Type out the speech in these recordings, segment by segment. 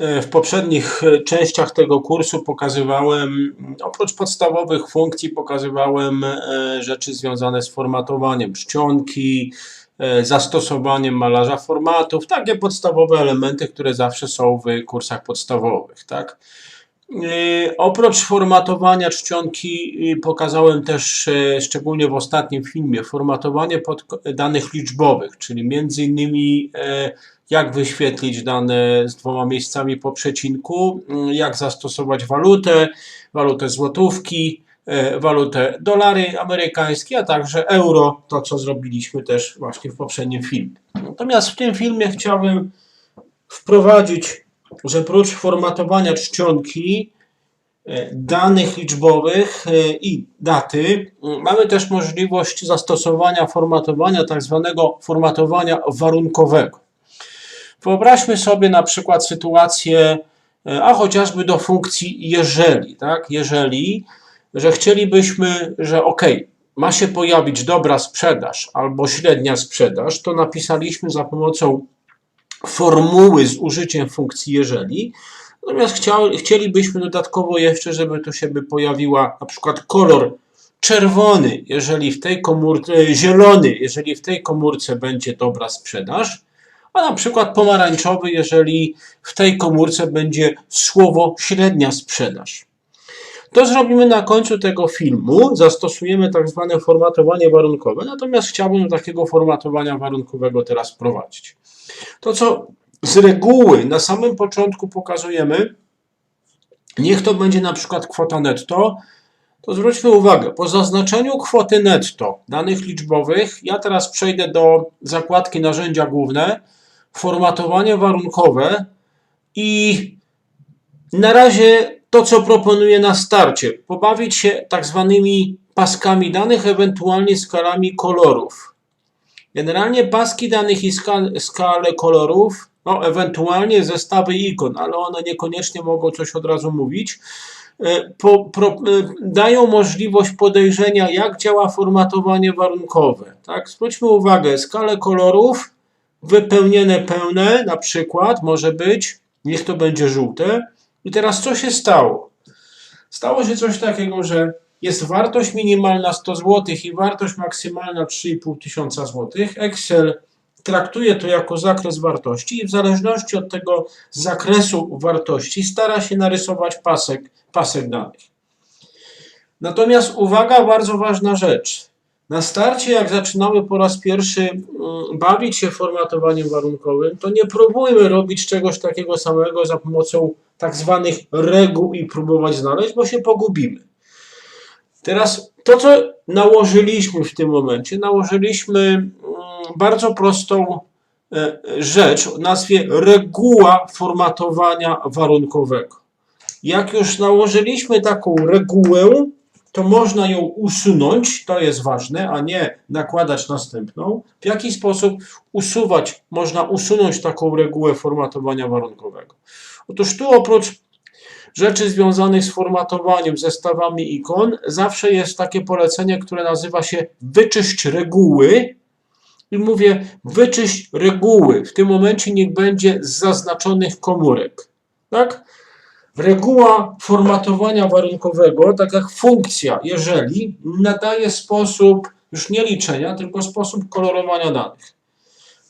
E, W poprzednich e, częściach tego kursu pokazywałem, mm, oprócz podstawowych funkcji, pokazywałem e, rzeczy związane z formatowaniem czcionki, zastosowaniem malarza formatów, takie podstawowe elementy, które zawsze są w kursach podstawowych, tak? E, Oprócz formatowania czcionki y, pokazałem też, e, szczególnie w ostatnim filmie, formatowanie danych liczbowych, czyli między innymi e, jak wyświetlić dane z dwoma miejscami po przecinku, mm, jak zastosować walutę, walutę złotówki, e, walutę dolary amerykańskie, a także euro, to co zrobiliśmy też właśnie w poprzednim filmie. Natomiast w tym filmie chciałbym wprowadzić, że prócz formatowania czcionki, e, danych liczbowych e, i daty, mamy też możliwość zastosowania formatowania, tak zwanego formatowania warunkowego. Wyobraźmy sobie na przykład sytuację, e, a chociażby do funkcji jeżeli, tak? Jeżeli, że chcielibyśmy, że ok, ma się pojawić dobra sprzedaż albo średnia sprzedaż, to napisaliśmy za pomocą formuły z użyciem funkcji jeżeli. Natomiast chcielibyśmy dodatkowo jeszcze, żeby tu się by pojawiła na przykład kolor czerwony, jeżeli w tej komórce, zielony, jeżeli w tej komórce będzie dobra sprzedaż, a na przykład pomarańczowy, jeżeli w tej komórce będzie słowo średnia sprzedaż. To zrobimy na końcu tego filmu, zastosujemy tak zwane formatowanie warunkowe, natomiast chciałbym takiego formatowania warunkowego teraz prowadzić. To, co z reguły na samym początku pokazujemy, niech to będzie na przykład kwota netto, to zwróćmy uwagę, po zaznaczeniu kwoty netto danych liczbowych, ja teraz przejdę do zakładki narzędzia główne, formatowanie warunkowe i na razie to, co proponuję na starcie, pobawić się tak zwanymi paskami danych, ewentualnie skalami kolorów. Generalnie paski danych i ska- skale kolorów, no ewentualnie zestawy ikon, ale one niekoniecznie mogą coś od razu mówić, e, po, pro, e, dają możliwość podejrzenia, jak działa formatowanie warunkowe. Tak? Zwróćmy uwagę, skale kolorów wypełnione pełne, na przykład może być, niech to będzie żółte. I teraz co się stało? Stało się coś takiego, że jest wartość minimalna 100 zł i wartość maksymalna 3,5 tysiąca złotych. Excel traktuje to jako zakres wartości i w zależności od tego zakresu wartości stara się narysować pasek, pasek danych. Natomiast uwaga, bardzo ważna rzecz. Na starcie, jak zaczynamy po raz pierwszy mm, bawić się formatowaniem warunkowym, to nie próbujmy robić czegoś takiego samego za pomocą tak zwanych reguł i próbować znaleźć, bo się pogubimy. Teraz to, co nałożyliśmy w tym momencie, nałożyliśmy mm, bardzo prostą e, rzecz o nazwie reguła formatowania warunkowego. Jak już nałożyliśmy taką regułę, to można ją usunąć, to jest ważne, a nie nakładać następną. W jaki sposób usuwać, można usunąć taką regułę formatowania warunkowego? Otóż tu oprócz rzeczy związanych z formatowaniem, zestawami ikon, zawsze jest takie polecenie, które nazywa się wyczyść reguły. I mówię, wyczyść reguły. W tym momencie niech będzie z zaznaczonych komórek. Tak? Reguła formatowania warunkowego, tak jak funkcja, jeżeli nadaje sposób już nie liczenia, tylko sposób kolorowania danych.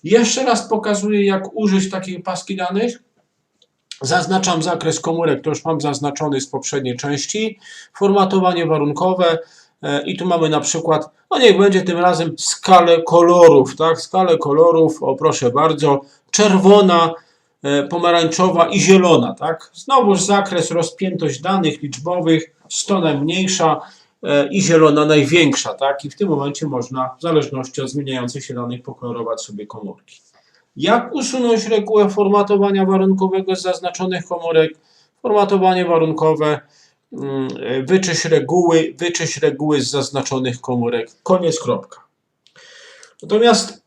Jeszcze raz pokazuję, jak użyć takiej paski danych. Zaznaczam zakres komórek, to już mam zaznaczony z poprzedniej części. Formatowanie warunkowe e, i tu mamy na przykład, no niech będzie tym razem skalę kolorów, tak? Skalę kolorów, o proszę bardzo, czerwona, pomarańczowa i zielona, tak? Znowuż zakres, rozpiętość danych liczbowych, 100 najmniejsza e, i zielona największa, tak? I w tym momencie można, w zależności od zmieniających się danych, pokolorować sobie komórki. Jak usunąć regułę formatowania warunkowego z zaznaczonych komórek? Formatowanie warunkowe, mm, wyczyść reguły, wyczyść reguły z zaznaczonych komórek. Koniec, kropka. Natomiast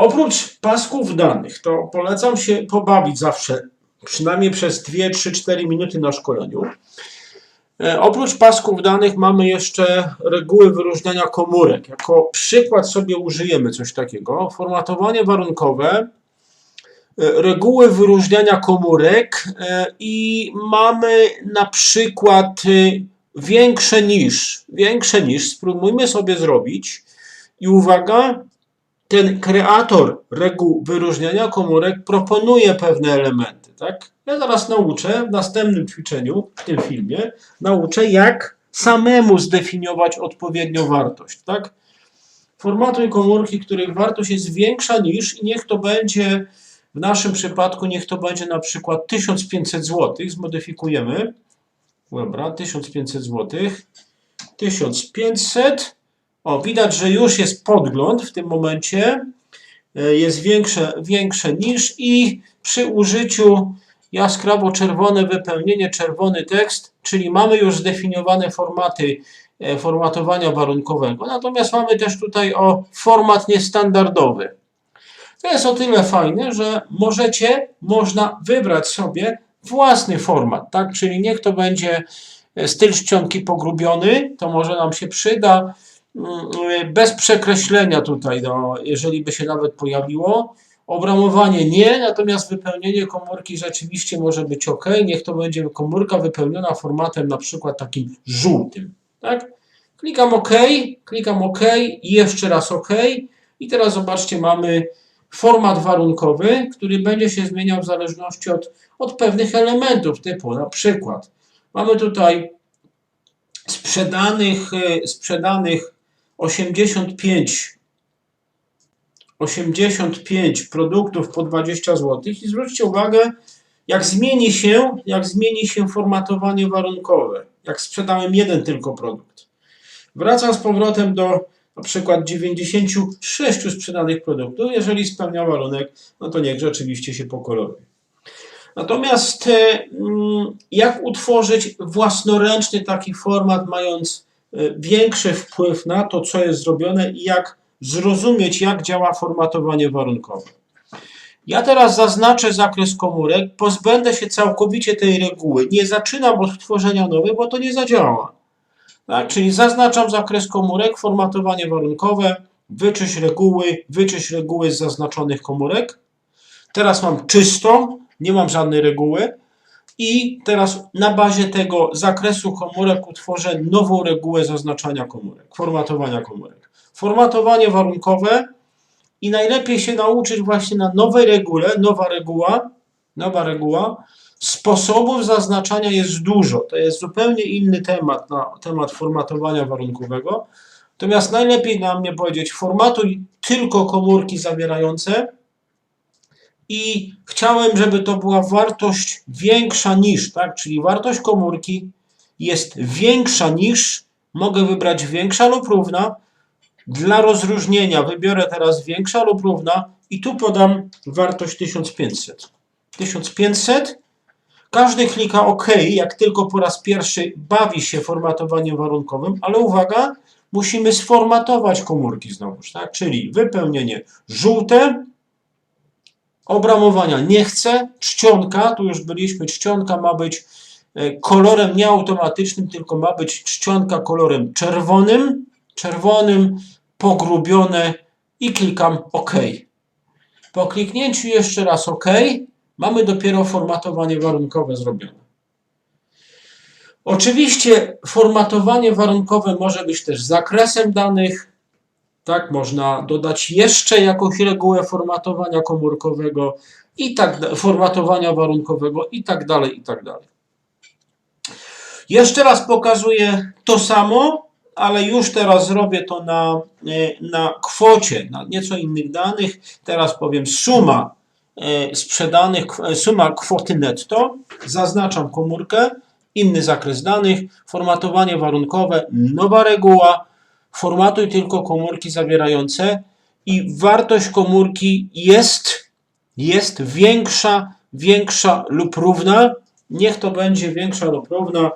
oprócz pasków danych, to polecam się pobawić zawsze, przynajmniej przez 2, 3, 4 minuty na szkoleniu. E, Oprócz pasków danych mamy jeszcze reguły wyróżniania komórek. Jako przykład sobie użyjemy coś takiego. Formatowanie warunkowe e, reguły wyróżniania komórek e, i mamy na przykład większe niż, większe niż, spróbujmy sobie zrobić i uwaga, ten kreator reguł wyróżniania komórek proponuje pewne elementy, tak? Ja zaraz nauczę w następnym ćwiczeniu, w tym filmie, nauczę jak samemu zdefiniować odpowiednią wartość, tak? Formatuj komórki, których wartość jest większa niż i niech to będzie, w naszym przypadku niech to będzie na przykład 1500 zł, zmodyfikujemy. Dobra, 1500 zł. 1500. O, widać, że już jest podgląd w tym momencie. E, Jest większe, większe niż i przy użyciu jaskrawo-czerwone wypełnienie, czerwony tekst, czyli mamy już zdefiniowane formaty e, formatowania warunkowego. Natomiast mamy też tutaj o format niestandardowy. To jest o tyle fajne, że możecie, można wybrać sobie własny format, tak? Czyli niech to będzie e, styl czcionki pogrubiony, to może nam się przyda, bez przekreślenia tutaj, no, jeżeli by się nawet pojawiło. Obramowanie nie, natomiast wypełnienie komórki rzeczywiście może być ok. Niech to będzie komórka wypełniona formatem na przykład takim żółtym. Tak? Klikam OK, klikam OK i jeszcze raz OK. I teraz zobaczcie, mamy format warunkowy, który będzie się zmieniał w zależności od, od pewnych elementów, typu na przykład mamy tutaj sprzedanych, e, sprzedanych 85 85 produktów po 20 zł i zwróćcie uwagę, jak zmieni się, jak zmieni się formatowanie warunkowe, jak sprzedałem jeden tylko produkt. Wracam z powrotem do na przykład 96 sprzedanych produktów. Jeżeli spełnia warunek, no to niech rzeczywiście się pokoloruje. Natomiast mm, jak utworzyć własnoręczny taki format, mając większy wpływ na to, co jest zrobione i jak zrozumieć, jak działa formatowanie warunkowe. Ja teraz zaznaczę zakres komórek, pozbędę się całkowicie tej reguły. Nie zaczynam od tworzenia nowej, bo to nie zadziała. Tak? Czyli zaznaczam zakres komórek, formatowanie warunkowe, wyczyść reguły, wyczyść reguły z zaznaczonych komórek. Teraz mam czystą, nie mam żadnej reguły. I teraz na bazie tego zakresu komórek utworzę nową regułę zaznaczania komórek, formatowania komórek. Formatowanie warunkowe i najlepiej się nauczyć właśnie na nowej regule, nowa reguła, nowa reguła. Sposobów zaznaczania jest dużo. To jest zupełnie inny temat na temat formatowania warunkowego. Natomiast najlepiej na mnie powiedzieć, formatuj tylko komórki zawierające i chciałem, żeby to była wartość większa niż, tak? Czyli wartość komórki jest większa niż, mogę wybrać większa lub równa. Dla rozróżnienia wybiorę teraz większa lub równa i tu podam wartość 1500. 1500. Każdy klika OK, jak tylko po raz pierwszy bawi się formatowaniem warunkowym, ale uwaga, musimy sformatować komórki znowuż, tak? Czyli wypełnienie żółte, obramowania nie chcę, czcionka, tu już byliśmy, czcionka ma być e, kolorem nie automatycznym, tylko ma być czcionka kolorem czerwonym, czerwonym, pogrubione i klikam OK. Po kliknięciu jeszcze raz OK, mamy dopiero formatowanie warunkowe zrobione. Oczywiście formatowanie warunkowe może być też zakresem danych, tak, można dodać jeszcze jakąś regułę formatowania komórkowego i tak formatowania warunkowego i tak dalej, i tak dalej. Jeszcze raz pokazuję to samo, ale już teraz zrobię to na, e, na kwocie, na nieco innych danych. Teraz powiem suma e, sprzedanych, e, suma kwoty netto. Zaznaczam komórkę, inny zakres danych, formatowanie warunkowe, nowa reguła, formatuj tylko komórki zawierające i wartość komórki jest, jest większa, większa lub równa. Niech to będzie większa lub równa,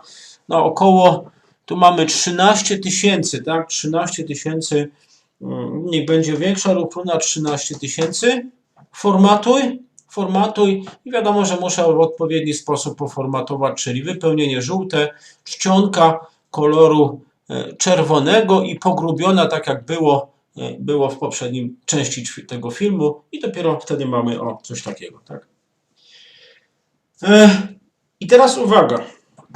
no około, tu mamy 13 tysięcy, tak? 13 tysięcy, mm, niech będzie większa lub równa 13 tysięcy. Formatuj, formatuj i wiadomo, że muszę w odpowiedni sposób poformatować, czyli wypełnienie żółte, czcionka koloru czerwonego i pogrubiona, tak jak było e, było w poprzednim części tego filmu i dopiero wtedy mamy o coś takiego, tak? E, I teraz uwaga.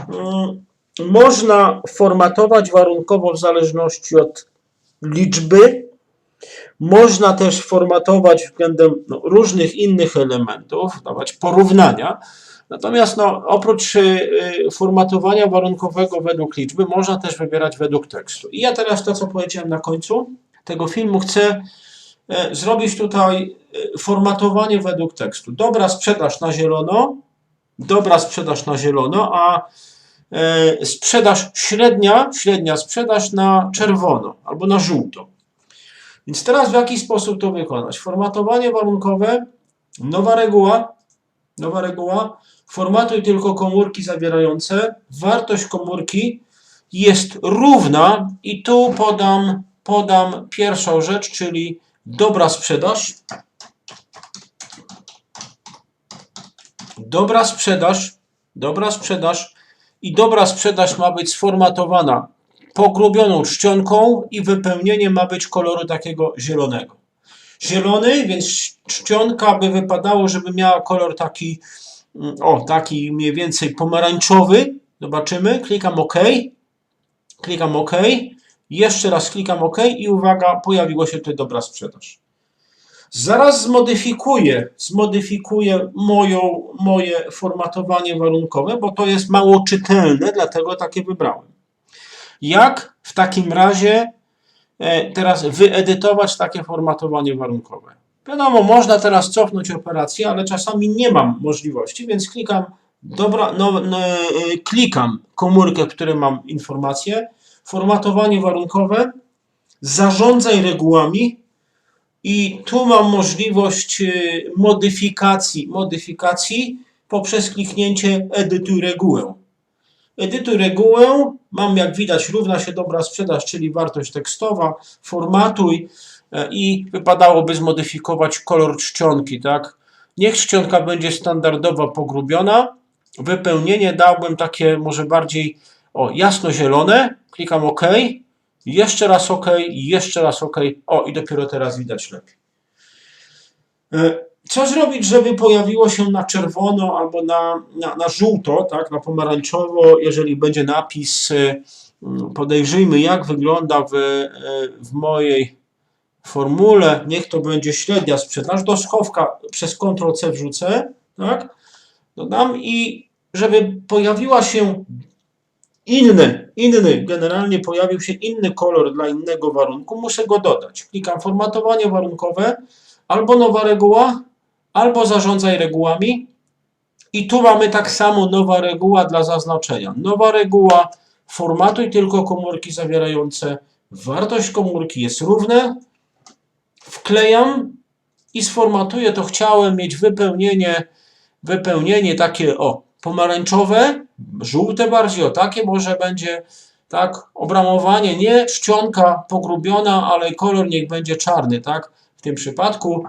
Mm, Można formatować warunkowo w zależności od liczby. Można też formatować względem no, różnych innych elementów, dawać porównania. Natomiast no, oprócz y, y, formatowania warunkowego według liczby, można też wybierać według tekstu. I ja teraz to, co powiedziałem na końcu tego filmu, chcę e, zrobić tutaj e, formatowanie według tekstu. Dobra sprzedaż na zielono, dobra sprzedaż na zielono, a e, sprzedaż średnia, średnia sprzedaż na czerwono albo na żółto. Więc teraz w jaki sposób to wykonać? Formatowanie warunkowe, nowa reguła, nowa reguła, formatuj tylko komórki zawierające, wartość komórki jest równa i tu podam, podam pierwszą rzecz, czyli dobra sprzedaż. Dobra sprzedaż, dobra sprzedaż i dobra sprzedaż ma być sformatowana pogrubioną czcionką i wypełnienie ma być koloru takiego zielonego. Zielony, więc czcionka by wypadało, żeby miała kolor taki, mm, o, taki mniej więcej pomarańczowy. Zobaczymy. Klikam OK. Klikam OK. Jeszcze raz klikam OK i uwaga, pojawiło się tutaj dobra sprzedaż. Zaraz zmodyfikuję, zmodyfikuję moją, moje formatowanie warunkowe, bo to jest mało czytelne, dlatego takie wybrałem. Jak w takim razie teraz wyedytować takie formatowanie warunkowe? Wiadomo, można teraz cofnąć operację, ale czasami nie mam możliwości, więc klikam, dobra, no, no, e, klikam komórkę, w której mam informację, formatowanie warunkowe, zarządzaj regułami i tu mam możliwość e, modyfikacji, modyfikacji poprzez kliknięcie edytuj regułę. Edytuj regułę, mam jak widać równa się dobra sprzedaż, czyli wartość tekstowa, formatuj e, i wypadałoby zmodyfikować kolor czcionki, tak? Niech czcionka będzie standardowa pogrubiona, wypełnienie dałbym takie może bardziej o jasno-zielone, klikam OK, jeszcze raz OK, jeszcze raz OK, o i dopiero teraz widać lepiej. Co zrobić, żeby pojawiło się na czerwono albo na, na, na żółto, tak, na pomarańczowo, jeżeli będzie napis, y, mm, podejrzyjmy jak wygląda w, y, w mojej formule, niech to będzie średnia sprzedaż, do schowka przez Ctrl-C wrzucę, tak, dodam i żeby pojawiła się inny, inny, generalnie pojawił się inny kolor dla innego warunku, muszę go dodać. Klikam formatowanie warunkowe, albo nowa reguła, albo zarządzaj regułami. I tu mamy tak samo nowa reguła dla zaznaczenia. Nowa reguła, formatuj tylko komórki zawierające. Wartość komórki jest równa. Wklejam i sformatuję to. Chciałem mieć wypełnienie, wypełnienie takie o pomarańczowe, żółte bardziej, o takie może będzie tak, obramowanie, nie czcionka pogrubiona, ale kolor niech będzie czarny, tak, w tym przypadku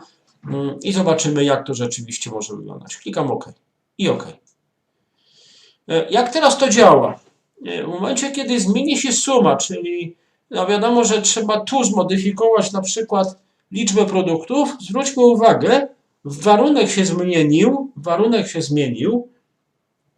i zobaczymy, jak to rzeczywiście może wyglądać. Klikam OK i OK. E, Jak teraz to działa? E, W momencie, kiedy zmieni się suma, czyli no wiadomo, że trzeba tu zmodyfikować na przykład liczbę produktów, zwróćmy uwagę, warunek się zmienił, warunek się zmienił,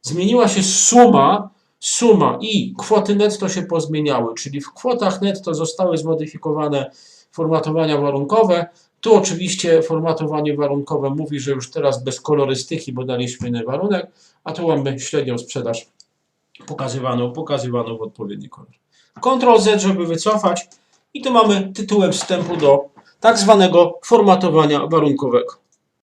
zmieniła się suma, suma i kwoty netto się pozmieniały, czyli w kwotach netto zostały zmodyfikowane formatowania warunkowe. Tu oczywiście formatowanie warunkowe mówi, że już teraz bez kolorystyki, bo daliśmy inny warunek, a tu mamy średnią sprzedaż pokazywaną, pokazywaną w odpowiedni kolor. Ctrl Z, żeby wycofać i tu mamy tytułem wstępu do tak zwanego formatowania warunkowego.